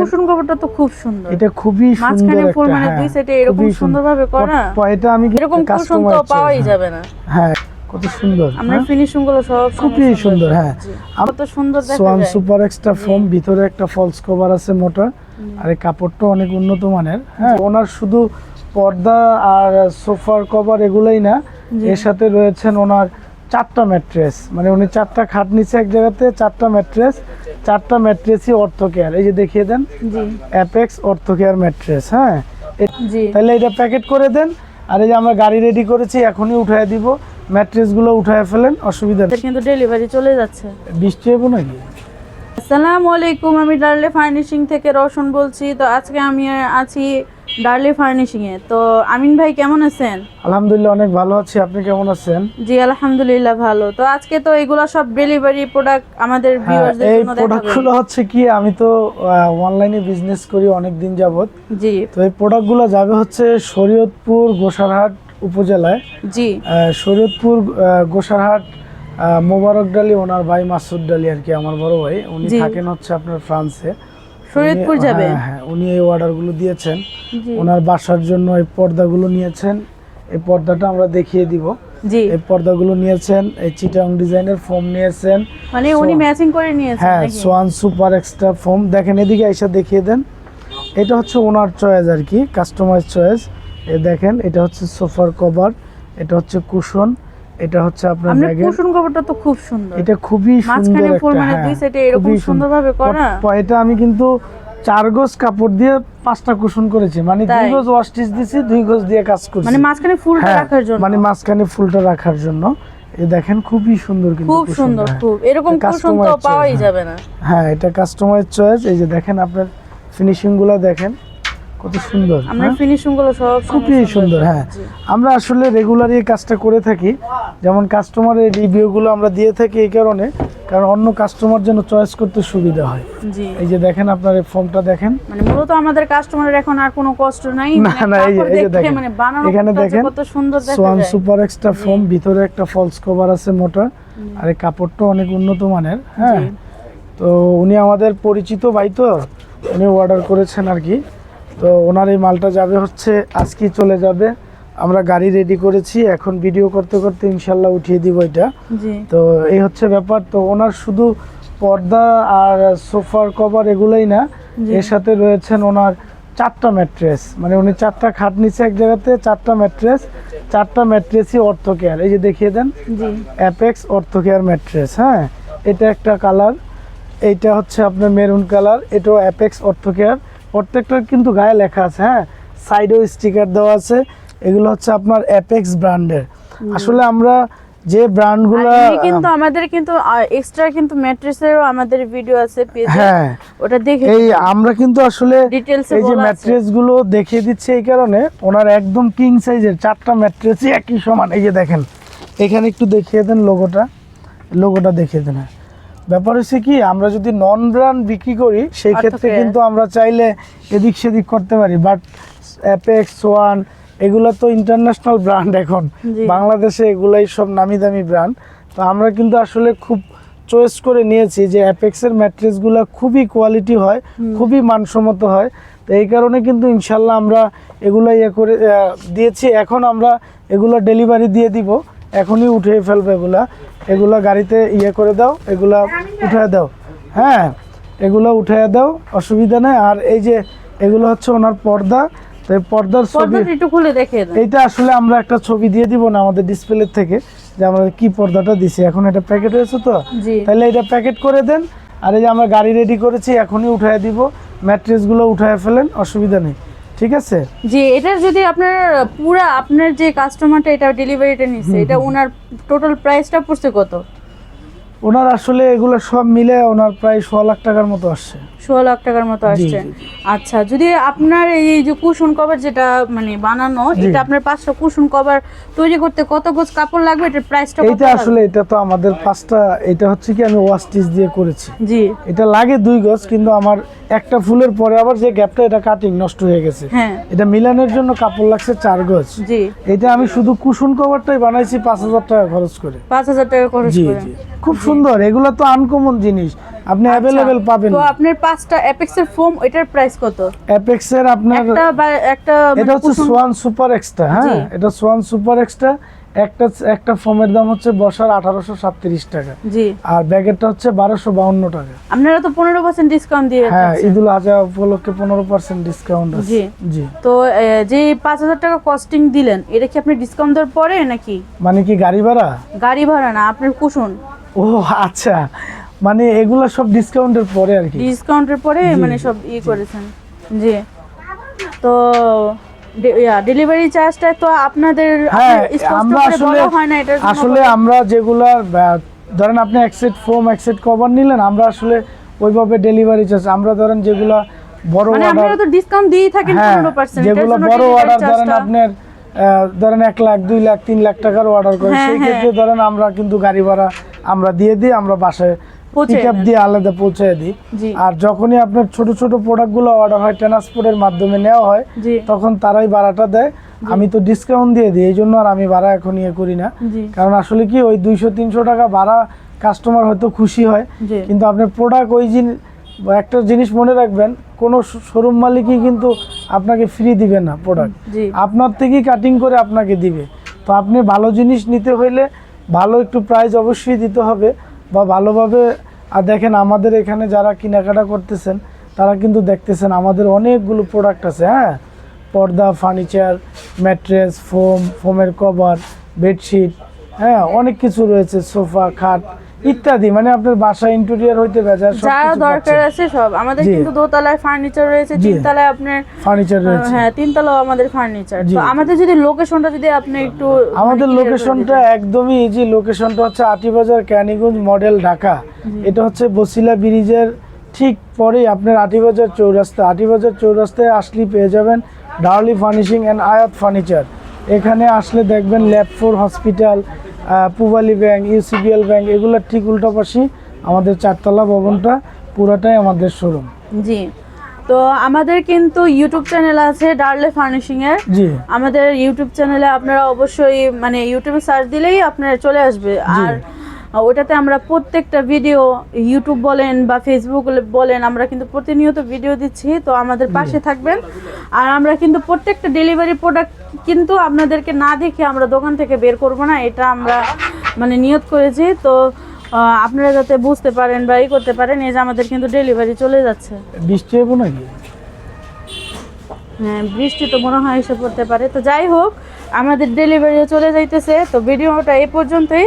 Cushion কভারটা তো খুব সুন্দর। এটা খুবই সুন্দর একটা মানে হ্যাঁ, দুই সাইডে এরকম সুন্দরভাবে করা। প- আমি এরকম কুশন তো পাওয়াই যাবে না। হ্যাঁ কত সুন্দর আপনার হ্যাঁ? ফিনিশিংগুলো সব খুবই সুন্দর, হ্যাঁ। কত সুন্দর দেখা সোয়ান সুপার এক্সট্রা ফোম ভিতরে একটা ফলস কভার আছে মোটা। আর এই কাপড়টা অনেক উন্নত মানের হ্যাঁ। ওনার শুধু পর্দা আর সোফার কভার এগুলোই না। এর সাথে রয়েছেন ওনার চারটা ম্যাট্রেস। মানে উনি চারটা খাট নিচে এক জায়গাতে চারটা ম্যাট্রেস চারটা ম্যাট্রেসই অর্থ কেয়ার এই যে দেখিয়ে দেন অ্যাপেক্স অর্থ কেয়ার ম্যাট্রেস হ্যাঁ? তাহলে এটা প্যাকেট করে দেন আর এই যে আমরা গাড়ি রেডি করেছি এখনই উঠায় দিব। ম্যাট্রেসগুলো উঠায় ফেলেন অসুবিধা নেই। কিন্তু ডেলিভারি চলে যাচ্ছে। বৃষ্টি হব নাকি? আসসালামু আলাইকুম আমি ডার্লি ফার্নিশিং থেকে রওশন বলছি। তো আজকে আমি আছি ডার্লি ফার্নিশিং এ তো আমিন ভাই কেমন আছেন? আলহামদুলিল্লাহ অনেক ভালো আছি। আপনি কেমন আছেন? জি আলহামদুলিল্লাহ ভালো। তো আজকে তো এগুলো সব ডেলিভারি প্রোডাক্ট আমাদের হ্যাঁ ভিউয়ারদের এই জন্য প্রোডাক্টগুলো হচ্ছে কি আমি তো অনলাইনে বিজনেস করি অনেক দিন যাবত জি। তো এই প্রোডাক্টগুলো যাবে হচ্ছে শরীয়তপুর গোসারহাট উপজেলায়। জি। শরীয়তপুর গোসারহাট মোবারক ডালি ওনার ভাই মাসুদ ডালি আর কি আমার বড় ভাই। উনি। থাকেন হচ্ছে আপনার ফ্রান্সে শরীয়তপুর যাবে? হ্যাঁ, হ্যাঁ উনি এই অর্ডারগুলো দিয়েছেন। ওনার বাসার জন্য এই পর্দাগুলো নিয়েছেন। এই পর্দাটা আমরা দেখিয়ে দিব। জি। এই পর্দাগুলো নিয়েছেন এই চিটাং ডিজাইনের ফোম নিয়েছেন। মানে উনি ম্যাচিং করে নিয়েছেন হ্যাঁ সোয়ান সুপার এক্সট্রা ফোম। দেখেন এদিকে এসে দেখিয়ে দেন। এটা হচ্ছে ওনার চয়েস আর কি কাস্টমাইজ চয়েস। এ দেখেন এটা হচ্ছে সোফার কভার এটা হচ্ছে কুশন। এটা হচ্ছে আপনার ব্যাগের কুশন কভারটা তো খুব সুন্দর। এটা খুবই সুন্দর মাঝখানে ফুল মানে হ্যাঁ দুই সাইডে এরকম সুন্দরভাবে করা। এটা আমি কিন্তু চার গজ কাপড় দিয়ে পাঁচটা কুশন করেছি। মানে দুই? গজ ওয়াস্টিচ দিছি দুই গজ দিয়ে কাজ করছি। মানে মাঝখানে ফুলটা হ্যাঁ, রাখার জন্য। মানে মাঝখানে ফুলটা রাখার জন্য। এই দেখেন খুবই সুন্দর কিন্তু খুব সুন্দর হ্যাঁ। খুব। এরকম কুশন তো পাওয়াই যাবে না। হ্যাঁ এটা কাস্টমাইজ চয়েস এই যে দেখেন আপনার ফিনিশিংগুলো দেখেন। কত সুন্দর আমরা হ্যাঁ? ফিনিশিংগুলো সব খুবই সুন্দর। হ্যাঁ। আমরা আসলে রেগুলার এই কাজটা করে থাকি। যেমন কাস্টমারের রিভিউগুলো আমরা দিয়ে থাকি এই কারণে কারণ অন্য কাস্টমার যেন চয়েস করতে সুবিধা হয়। এই যে দেখেন আপনার এই ফর্মটা দেখেন। মানে মূলত আমাদের কাস্টমারের এখন আর কোনো কষ্ট নাই। না, মানে না, এই যে- এই যে দেখেন। মানে বানানো এখানে দেখেন, কত সুন্দর দেখা সোয়ান সুপার এক্সট্রা ফোম ভিতরে একটা ফলস কভার আছে মোটা। আর এই কাপড়টা অনেক উন্নত মানের হ্যাঁ। তো উনি আমাদের পরিচিত ভাই তো উনি অর্ডার করেছেন আর কি। তো ওনার এই মালটা যাবে হচ্ছে আজকেই চলে যাবে। আমরা গাড়ি রেডি করেছি এখন ভিডিও করতে করতে ইনশাল্লাহ উঠিয়ে দিব এটা। তো এই হচ্ছে ব্যাপার তো ওনার শুধু পর্দা আর সোফার কভার এগুলোই না এর সাথে রয়েছেন ওনার চারটা ম্যাট্রেস মানে উনি চারটা খাট নিচে এক জায়গাতে চারটা ম্যাট্রেস চারটা ম্যাট্রেসই অর্থ কেয়ার এই যে দেখিয়ে দেন অ্যাপেক্স অর্থ কেয়ার ম্যাট্রেস হ্যাঁ? এটা একটা কালার এইটা হচ্ছে আপনার মেরুন কালার এটাও অ্যাপেক্স অর্থ কেয়ার প্রত্যেকটার কিন্তু গায়ে লেখা আছে হ্যাঁ? সাইডেও স্টিকার দেওয়া আছে। এগুলো হচ্ছে আপনার অ্যাপেক্স ব্র্যান্ডের আসলে আমরা যে ব্র্যান্ডগুলো কিন্তু আমাদের কিন্তু এক্সট্রা কিন্তু ম্যাট্রেসেরও আমাদের ভিডিও আছে পেজে। হ্যাঁ। ওটা দেখে এই আমরা কিন্তু আসলে এই যে ম্যাট্রেসগুলো দেখিয়ে দিচ্ছে এই কারণে ওনার একদম কিং সাইজের চারটা ম্যাট্রেসই একই সমান। এই যে দেখেন এখানে একটু দেখিয়ে দেন লোগোটা লোগোটা দেখিয়ে দেন। হ্যাঁ। ব্যাপার হচ্ছে কি আমরা যদি নন ব্র্যান্ড বিক্রি করি সেই ক্ষেত্রে কিন্তু আমরা চাইলে এদিক সেদিক করতে পারি। বাট অ্যাপেক্স ওয়ান এগুলো তো ইন্টারন্যাশনাল ব্র্যান্ড এখন। বাংলাদেশে এগুলাই সব নামি দামি ব্র্যান্ড তো আমরা কিন্তু আসলে খুব চয়েস করে নিয়েছি যে অ্যাপেক্সের ম্যাট্রেসগুলো খুবই কোয়ালিটি হয় খুবই মানসম্মত হয়। তো এই কারণে কিন্তু ইনশাল্লাহ আমরা এগুলো ইয়ে করে দিয়েছি। এখন আমরা এগুলো ডেলিভারি দিয়ে দিব। এখনই উঠিয়ে ফেলব এগুলা। এগুলা গাড়িতে ইয়ে করে দাও এগুলা উঠিয়ে দাও। হ্যাঁ এগুলো উঠিয়ে দাও অসুবিধা নেই। আর এই যে এগুলো হচ্ছে ওনার পর্দা তো পর্দার ছবি একটু খুলে এইটা আসলে আমরা একটা ছবি দিয়ে দিব না আমাদের ডিসপ্লে থেকে যে আমরা কি পর্দাটা দিছি। এখন এটা প্যাকেট হয়েছে তো? তাহলে এটা প্যাকেট করে দেন। আর এই যে আমরা গাড়ি রেডি করেছি এখনই উঠায় দিব। ম্যাট্রেসগুলো উঠায় ফেলেন অসুবিধা নেই। ঠিক আছে? জি এটা যদি আপনার পুরা আপনার যে কাস্টমারটা এটা ডেলিভারিটা নিচ্ছে এটা ওনার টোটাল প্রাইসটা পড়ছে কত? ওনার আসলে এগুলো সব মিলে ওনার প্রায় ছ লাখ টাকার মতো আসছে। ষোলো লাখ টাকার মতো আসছে। আচ্ছা যদি আপনার এই যে কুশন কভার যেটা মানে বানানো এটা আপনার পাঁচটা কুশন কভার তৈরি করতে কত গোছ কাপড় লাগবে? এটার প্রাইসটা লাগবে? আসলে এটা তো আমাদের পাঁচটা এটা হচ্ছে কি আমি ওয়াস্টিচ দিয়ে করেছি। জি। এটা লাগে দুই গজ কিন্তু আমার একটা ফুলের পরে আবার যে গ্যাপটা এটা কাটিং নষ্ট হয়ে গেছে। হ্যাঁ। এটা মিলানের জন্য কাপড় লাগছে চার গজ। জি। এটা আমি শুধু কুশন কভারটাই বানাইছি পাঁচ হাজার টাকা খরচ করে। পাঁচ হাজার টাকা খরচ করে। খুব সুন্দর এগুলো তো আনকমন জিনিস। আপনি অ্যাভেলেবেল পাবেন। তো আপনার পাঁচটা অ্যাপেক্সের ফোম এটার প্রাইস কত? অ্যাপেক্স এর আপনার একটা একটা এটা মানে হচ্ছে সোয়ান সুপার এক্সট্রা হ্যাঁ? এটা সোয়ান সুপার এক্সট্রা একটা একটা ফোমের দাম হচ্ছে বসার আঠারোশো সাতত্রিশ টাকা। জি। আর ব্যাগেরটা হচ্ছে বারোশো বাউন্ন টাকা। আপনারা তো পনেরো পার্সেন্ট ডিসকাউন্ট দিয়ে হ্যাঁ। ঈদুল আজহা উপলক্ষে পনেরো পার্সেন্ট ডিসকাউন্ট আছে। জি। জি। তো যে পাঁচ হাজার টাকা কস্টিং দিলেন এটা কি আপনি ডিসকাউন্ট দেওয়ার পরে নাকি? মানে কি গাড়ি ভাড়া? গাড়ি ভাড়া না আপনার কুশন ও আচ্ছা। মানে এগুলা সব ডিসকাউন্টের পরে আর কি? ডিসকাউন্টের পরে মানে সব ই করেছেন। জি। তো ডেলিভারি চার্জটা তো আপনাদের হ্যাঁ আমরা আসলে হয় আসলে আমরা যেগুলা ধরেন আপনি এক সেট ফোম এক সেট কভার নিলেন আমরা আসলে ওইভাবে ডেলিভারি চার্জ আমরা ধরেন যেগুলা বড় মানে অর্ডার আপনারা তো ডিসকাউন্ট দিয়েই থাকেন হ্যাঁ পনেরো পার্সেন্ট যেগুলো বড় অর্ডার ধরেন আপনার ধরেন এক লাখ দুই লাখ তিন লাখ টাকার অর্ডার করে হ্যাঁ, সেই ক্ষেত্রে ধরেন আমরা কিন্তু গাড়ি ভাড়া আমরা দিয়ে দিই আমরা বাসায় পৌঁছে পিক আপ দেন। দিয়ে আলাদা পৌঁছে দিই। আর যখনই আপনার ছোট ছোট প্রোডাক্টগুলো অর্ডার হয় ট্রান্সপোর্টের মাধ্যমে নেওয়া হয় তখন তারাই ভাড়াটা দেয়। আমি তো ডিসকাউন্ট দিয়ে দিই এই জন্য আর আমি ভাড়া এখন ইয়ে করি না। কারণ আসলে কি ওই দুইশো তিনশো টাকা ভাড়া কাস্টমার হয়তো খুশি হয়। কিন্তু আপনার প্রোডাক্ট ওই জিনিস একটা জিনিস মনে রাখবেন কোনো শোরুম মালিকই কিন্তু আপনাকে ফ্রি দিবে না প্রোডাক্ট আপনার থেকেই কাটিং করে আপনাকে দিবে। তো আপনি ভালো জিনিস নিতে হইলে ভালো একটু প্রাইস অবশ্যই দিতে হবে বা ভালোভাবে, আর দেখেন আমাদের এখানে যারা কেনাকাটা করতেছেন, তারা কিন্তু দেখতেছেন আমাদের অনেকগুলো প্রোডাক্ট আছে হ্যাঁ? পর্দা ফার্নিচার ম্যাট্রেস ফোম ফোমের কভার বেডশিট হ্যাঁ? অনেক কিছু রয়েছে, সোফা, খাট ইত্যাদি। মানে আপনার বাসা ইন্টেরিয়ার হইতে বেজার সব যা দরকার আছে সব। আমাদের। কিন্তু দোতলায় ফার্নিচার রয়েছে। তিনতলায় আপনার ফার্নিচার রয়েছে। হ্যাঁ তিনতলাও আমাদের ফার্নিচার তো আমাদের যদি লোকেশনটা যদি আপনি একটু মানে আমাদের লোকেশনটা দিতেন। একদমই ইজি লোকেশনটা হচ্ছে আটিবাজার ক্যানিগঞ্জ মডেল ঢাকা। এটা হচ্ছে বসিলা ব্রিজের ঠিক পরেই আপনার আটিবাজার চৌরাস্তা। আটিবাজার চৌরাস্তায় আসলেই পেয়ে যাবেন Daryl furnishing and Ayat furniture এখানে আসলে দেখবেন ল্যাবফোর hospital Pubali bank UCBL bank এগুলোর ঠিক উল্টা পাশে আমাদের চারতলা ভবনটা পুরাটাই আমাদের শোরুম জি। তো আমাদের কিন্তু ইউটিউব চ্যানেল আছে ডার্লে ফার্নিশিং এর। জি। আমাদের ইউটিউব চ্যানেলে আপনারা অবশ্যই মানে ইউটিউবে সার্চ দিলেই আপনারা চলে আসবে। আর ওটাতে আমরা প্রত্যেকটা ভিডিও ইউটিউব বলেন বা ফেসবুক বলেন আমরা কিন্তু প্রতিনিয়ত ভিডিও দিচ্ছি তো আমাদের পাশে থাকবেন। আর আমরা কিন্তু প্রত্যেকটা ডেলিভারি প্রোডাক্ট কিন্তু আপনাদেরকে না দেখে আমরা দোকান থেকে বের করব না এটা আমরা মানে নিয়ত করেছি। তো আপনারা যাতে বুঝতে পারেন বা ই করতে পারেন এই যে আমাদের কিন্তু ডেলিভারি চলে যাচ্ছে। বৃষ্টি হব নাকি? হ্যাঁ বৃষ্টি তো মনে হয় এসে পড়তে পারে। তো যাই হোক আমাদের ডেলিভারি চলে যাইতেছে। তো ভিডিওটা এই পর্যন্তই।